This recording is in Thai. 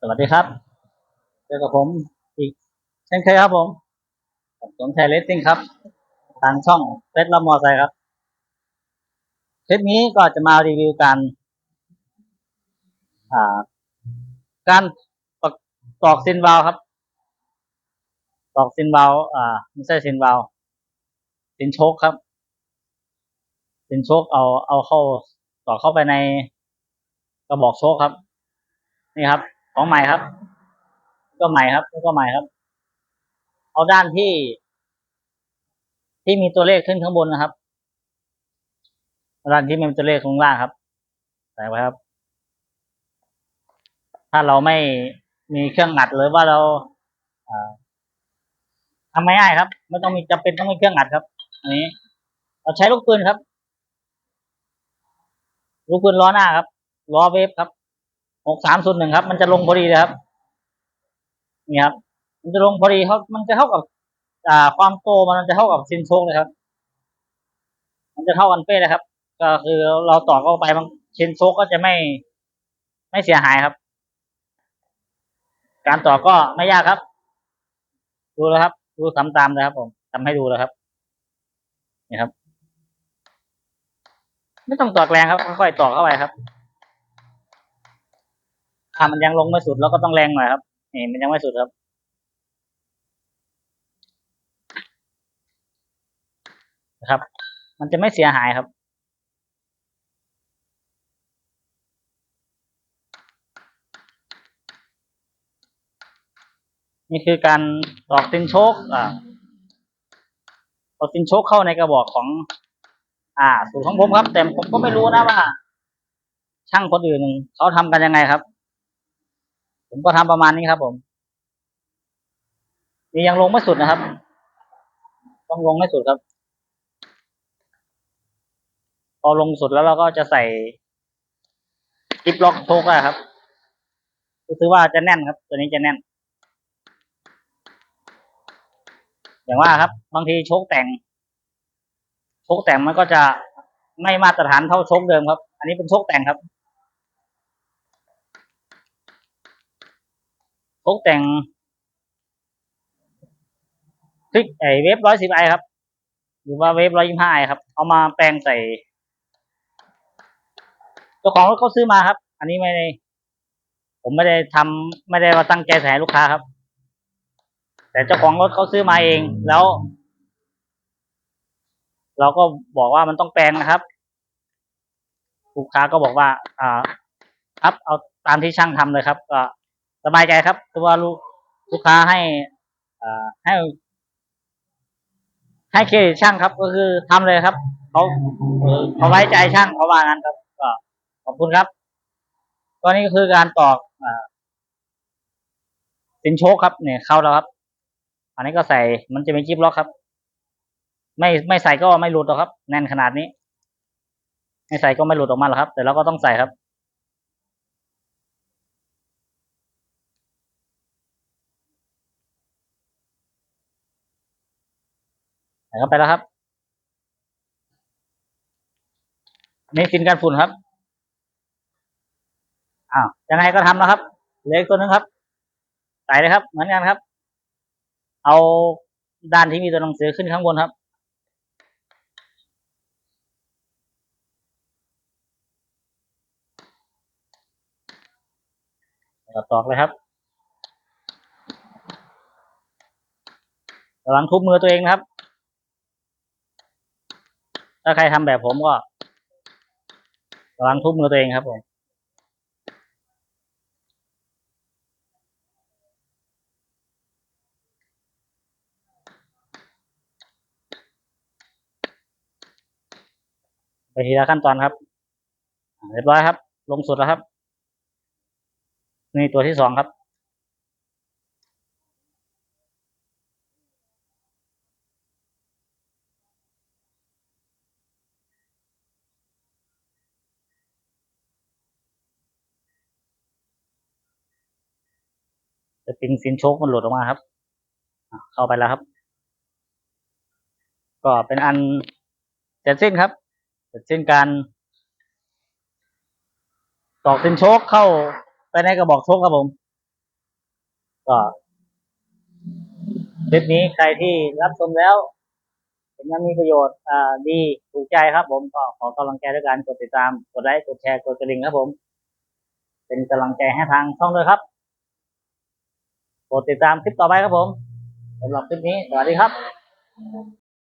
สวัสดีครับ เจอกับผมอีกเช่นเคยครับผมผมสมชัยเลสซิ่งครับ ทางช่องเฟสลัมมอไซค์ครับ คลิปนี้ก็จะมารีวิวการการปตอกซินวาลครับ ตอกซินวาลอ่าไม่ใช่ซินวาลซินโชคครับซินโชคเอาเอาเข้าต่อกเข้าไปในกระบอกโชคครับ นี่ครับ ของใหม่ครับ ก็ใหม่ครับก็ใหม่ครับ เอาด้านที่ ที่มีตัวเลขขึ้นข้างบนนะครับด้านที่มีตัวเลขข้างล่างครับใส่ไว้ครับ ถ้าเราไม่มีเครื่องอัดหรือว่าเราทำไม่ง่ายครับ ไม่ต้องมีจำเป็นต้องมีเครื่องอัดครับ อันนี้ เราใช้ลูกปืนครับ ลูกปืนล้อหน้าครับล้อเวฟครับ หกสามศูนย์หนึ่งครับ มันจะลงพอดีเลยครับนี่ครับ มันจะลงพอดีเขามันจะเท่ากับ อ่า ความโตมันจะเท่ากับซินโชกเลยครับ มันจะเท่ากันเป๊ะเลยครับ ก็คือเราต่อเข้าไปมันซินโชกก็จะไม่ ไม่เสียหายครับ การต่อก็ไม่ยากครับ ดูแล้วครับ ดูทำตามเลยครับ ผมทำให้ดูแล้วครับนี่ครับ ไม่ต้องตอกแรงครับ ค่อยๆตอกเข้าไปครับ ถ้ามันยังลงไม่สุดเราก็ต้องแรงหน่อยครับนี่มันยังไม่สุดครับนะครับ มันจะไม่เสียหายครับ นี่คือการตอกตินโชคอ่าตอกตินโชคเข้าในกระบอกของ อ่า สูตรของผมครับ แต่ผมก็ไม่รู้นะว่า ช่างคนอื่นเขาทำกันยังไงครับ ผมก็ทำประมาณนี้ครับ ผมนี่ยังลงไม่สุดนะครับ ต้องลงไม่สุดครับ พอลงสุดแล้วเราก็จะใส่จิปล็อกโชคได้ครับก็คือว่าจะแน่นครับ ตัวนี้จะแน่น อย่างว่าครับ บางทีโชคแต่ง โชคแต่งมันก็จะไม่มาตรฐานเท่าโชคเดิมครับ อันนี้เป็นโชคแต่งครับ โชคแต่งคลิกไอเวฟร้อยสิบไอครับ หรือว่าเวฟร้อยยี่ห้าไอครับ เอามาแปลงใส่เจ้าของรถเขาซื้อมาครับ อันนี้ไม่ได้ ผมไม่ได้ทำไม่ได้ว่าตั้งใจใส่ลูกค้าครับ แต่เจ้าของรถเขาซื้อมาเองแล้ว เราก็บอกว่ามันต้องแปลงนะครับ ลูกค้าก็บอกว่า อ่า ครับเอาตามที่ช่างทำเลยครับก็ สบายใจครับคือว่าลูกลูกค้าให้อ่าให้ ให้เครดิตช่างครับ ก็คือทำเลยครับเขาเขาไว้ใจช่างเขาว่างั้นครับก็ขอบคุณครับก็นี่ก็คือการตอกสินโชคครับ เนี่ยเข้าแล้วครับ อันนี้ก็ใส่มันจะมีจิ๊บล็อกครับ ไม่ไม่ใส่ก็ไม่หลุดหรอกครับ แน่นขนาดนี้ ไม่ใส่ก็ไม่หลุดออกมาหรอกครับ แต่เราก็ต้องใส่ครับ เข้าไปแล้วครับนี่ฟินกันฝุ่นครับอ้าวยังไงก็ทำนะครับเลืออีกตัวนึงครับใส่เลยครับ เหมือนกันครับ เอาด้านที่มีตัวหนังสือขึ้นข้างบนครับตอกเลยครับระวังทุบมือตัวเองนะครับ ถ้าใครทำแบบผมก็ระวังทุบมือตัวเองครับผมไปทีละขั้นตอนครับเรียบร้อยครับ ลงสุดแล้วครับ นี่ตัวที่สองครับ สปริงสินโชคมันหลุดออกมาครับเข้าไปแล้วครับ ก็เป็นอันเสร็จสิ้นครับเสร็จสิ้นการตอกสินโชกเข้าไปในกระบอกโชกครับผม ก็คลิปนี้ใครที่รับชมแล้วเห็นว่ามีประโยชน์อ่าดีถูกใจครับ ผมก็ขอกำลังใจด้วยการกดติดตาม กดไลค์กดแชร์กดกระดิ่งครับผม เป็นกำลังใจให้ทางช่องด้วยครับ โปรดติดตามคลิปต่อไปครับผมสำหรับคลิปนี้ สวัสดีครับ